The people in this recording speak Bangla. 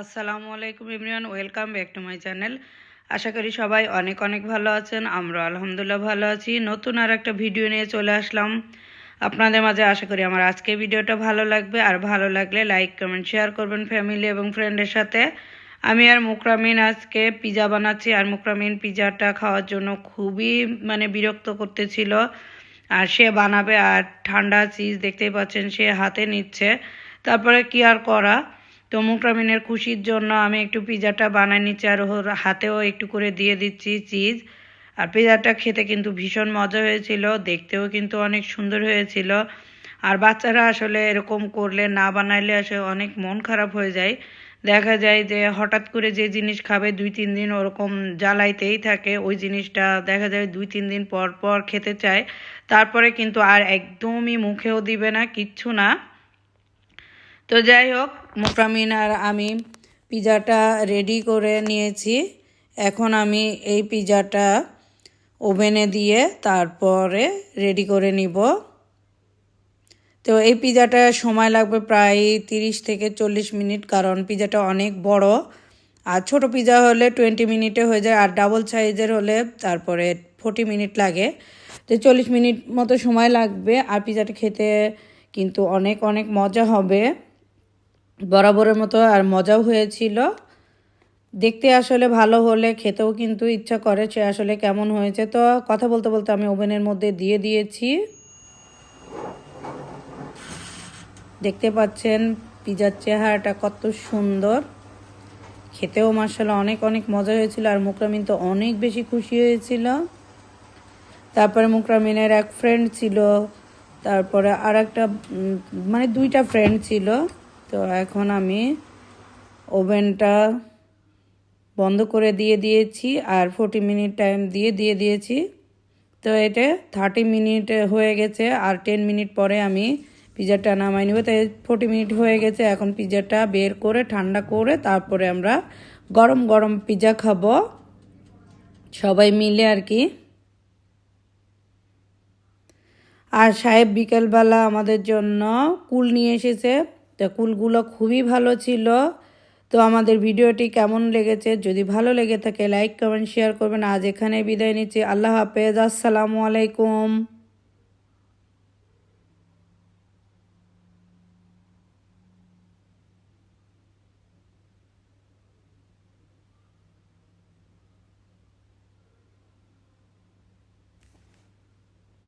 আসসালামু আলাইকুম Imran, welcome back to my channel. আশা করি সবাই অনেক অনেক ভালো আছেন আমরা আলহামদুলিল্লাহ ভালো আছি। নতুন আর একটা ভিডিও নিয়ে চলে আসলাম। আপনাদের মাঝে আশা করি আমার আজকে ভিডিওটা ভালো লাগবে। আর ভালো লাগলে লাইক, কমেন্ট, শেয়ার করবেন ফ্যামিলি এবং ফ্রেন্ডের সাথে। আমি আর মুকরামিন আজকে পিজা বানাচ্ছি। আর মুকরামিন পিজাটা খাওয়ার জন্য খুবই মানে বিরক্ত করতেছিল। আর সে বানাবে আর ঠান্ডা চিজ দেখতেই পাচ্ছেন, সে হাতে নিচ্ছে। তারপরে কি আর করা? তো মুকরামিনের খুশির জন্য আমি একটু পিজাটা বানাই নিচ্ছি আর ওর হাতেও একটু করে দিয়ে দিচ্ছি চিজ আর পিজাটা খেতে কিন্তু ভীষণ মজা হয়েছিল, দেখতেও কিন্তু অনেক সুন্দর হয়েছিল। আর বাচ্চারা আসলে এরকম করলে না বানাইলে আসলে অনেক মন খারাপ হয়ে যায়। দেখা যায় যে হঠাৎ করে যে জিনিস খাবে দুই তিন দিন ওরকম জ্বালাইতেই থাকে, ওই জিনিসটা দেখা যায় দুই তিন দিন পর পর খেতে চায়। তারপরে কিন্তু আর একদমই মুখেও দিবে না, কিচ্ছু না। তো যাই হোক মোকামিন আর আমি পিজাটা রেডি করে নিয়েছি। এখন আমি এই পিজাটা ওভেনে দিয়ে তারপরে রেডি করে নিব। তো এই পিজাটা সময় লাগবে প্রায় তিরিশ থেকে চল্লিশ মিনিট, কারণ পিজাটা অনেক বড়। আর ছোট পিজা হলে টোয়েন্টি মিনিটে হয়ে যায়, আর ডাবল সাইজের হলে তারপরে ফোর্টি মিনিট লাগে। তো চল্লিশ মিনিট মতো সময় লাগবে, আর পিজাটা খেতে কিন্তু অনেক অনেক মজা হবে। বরাবরের মতো আর মজাও হয়েছিল। দেখতে আসলে ভালো হলে খেতেও কিন্তু ইচ্ছা করে সে আসলে কেমন হয়েছে। তো কথা বলতে বলতে আমি ওভেনের মধ্যে দিয়ে দিয়েছি। দেখতে পাচ্ছেন পিজার চেহারাটা কত সুন্দর। খেতেও মার্শাল অনেক অনেক মজা হয়েছিল আর মুকরামিন তো অনেক বেশি খুশি হয়েছিল। তারপরে মুকরামিনের এক ফ্রেন্ড ছিল, তারপরে আর একটা মানে দুইটা ফ্রেন্ড ছিল। তো এখন আমি ওভেনটা বন্ধ করে দিয়ে দিয়েছি আর ফোর্টি মিনিট টাইম দিয়ে দিয়ে দিয়েছি। তো এটা থার্টি মিনিট হয়ে গেছে আর টেন মিনিট পরে আমি পিজাটা নামাই নেব। তাই ফোর্টি মিনিট হয়ে গেছে, এখন পিজাটা বের করে, ঠান্ডা করে তারপরে আমরা গরম গরম পিজা খাব। সবাই মিলে আর কি। আর সাহেব বিকেলবেলা আমাদের জন্য কুল নিয়ে এসেছে। তো কুলগুলো খুবই ভালো ছিল। তো আমাদের ভিডিওটি কেমন লেগেছে? যদি ভালো লেগে থাকে লাইক কমেন্ট শেয়ার করবেন। আজ এখানে বিদায় নিচ্ছি। আল্লাহ হাফেজ। আসসালামু আলাইকুম।